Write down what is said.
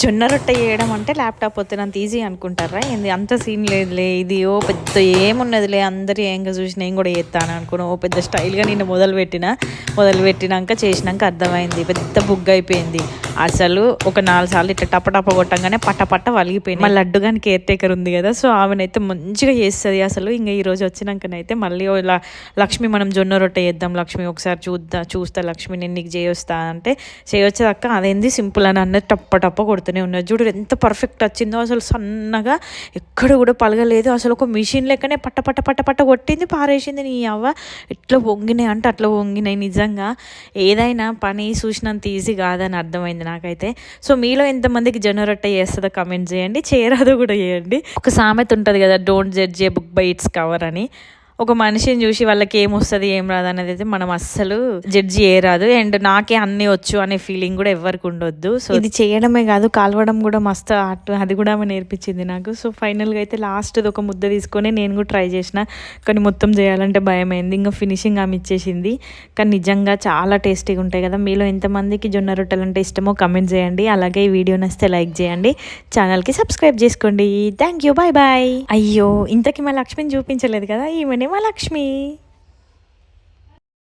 జొన్న రొట్టె చేయడం అంటే ల్యాప్టాప్ వస్తున్నంత ఈజీ అనుకుంటారా? ఏంది అంత సీన్ లేదులే ఇది ఓ పెద్ద ఏమున్నదిలే అందరూ ఏంగా చూసి నేను కూడా చేస్తాను అనుకున్నా. ఓ పెద్ద స్టైల్గా నేను మొదలు పెట్టిన మొదలు పెట్టినాక చేసినాక అర్థమైంది పెద్ద బుగ్గ అయిపోయింది. అసలు ఒక నాలుగు సార్లు ఇట్లా టప టప కొట్టంగానే పట్ట పట్ట వలిగిపోయింది మళ్ళీ లడ్డుగాని కేర్ టేకర్ ఉంది కదా సో ఆమెనైతే మంచిగా చేస్తుంది అసలు. ఇంకా ఈ రోజు వచ్చినాకనైతే మళ్ళీ ఇలా లక్ష్మి మనం జొన్న రొట్టె చేద్దాం లక్ష్మి ఒకసారి చూద్దా చూస్తా లక్ష్మి నేను నీకు చేయొస్తా అంటే చేయొచ్చు అక్క అదేంది సింపుల్ అని అన్నది టప్ప టప్ప కొడుతూనే ఉన్నది. చూడు ఎంత పర్ఫెక్ట్ వచ్చిందో అసలు సన్నగా ఎక్కడ కూడా పలగలేదు. అసలు ఒక మిషన్ లెక్కనే పట్ట పట్ట పట్ట పట్ట కొట్టింది పారేసింది నీ అవ్వ. ఎట్లా వంగినాయి అంటే అట్లా వంగినాయి నిజంగా. ఏదైనా పని చూసినంత ఈజీ కాదని అర్థమైంది. నాకైతే. సో మీలో ఎంతమందికి జొన్న రొట్టె చేస్తుందో కమెంట్ చేయండి. చేయరాదో కూడా చేయండి. ఒక సామెత ఉంటుంది కదా don't judge a book by its cover అని. ఒక మనిషిని చూసి వాళ్ళకి ఏం వస్తుంది ఏం రాదు అనేది అయితే మనం అస్సలు జడ్జి చేయరాదు. అండ్ నాకే అన్నీ వచ్చు అనే ఫీలింగ్ కూడా ఎవరికి ఉండొద్దు. సో ఇది చేయడమే కాదు కాలవడం కూడా మస్తు ఆర్ట్ అది కూడా ఆమె నేర్పించింది నాకు. సో ఫైనల్గా అయితే లాస్ట్ ఒక ముద్ద తీసుకొని నేను కూడా ట్రై చేసిన. కానీ మొత్తం చేయాలంటే భయమైంది. ఇంకా ఫినిషింగ్ ఆమె ఇచ్చేసింది. కానీ నిజంగా చాలా టేస్టీగా ఉంటాయి కదా. మీలో ఎంతమందికి జొన్న రొట్టెలు అంటే ఇష్టమో కమెంట్ చేయండి. అలాగే ఈ వీడియో నచ్చితే లైక్ చేయండి. ఛానల్కి సబ్స్క్రైబ్ చేసుకోండి. థ్యాంక్ యూ బాయ్ బాయ్ అయ్యో ఇంతకీ మా లక్ష్మిని చూపించలేదు కదా. ఈమెనే మా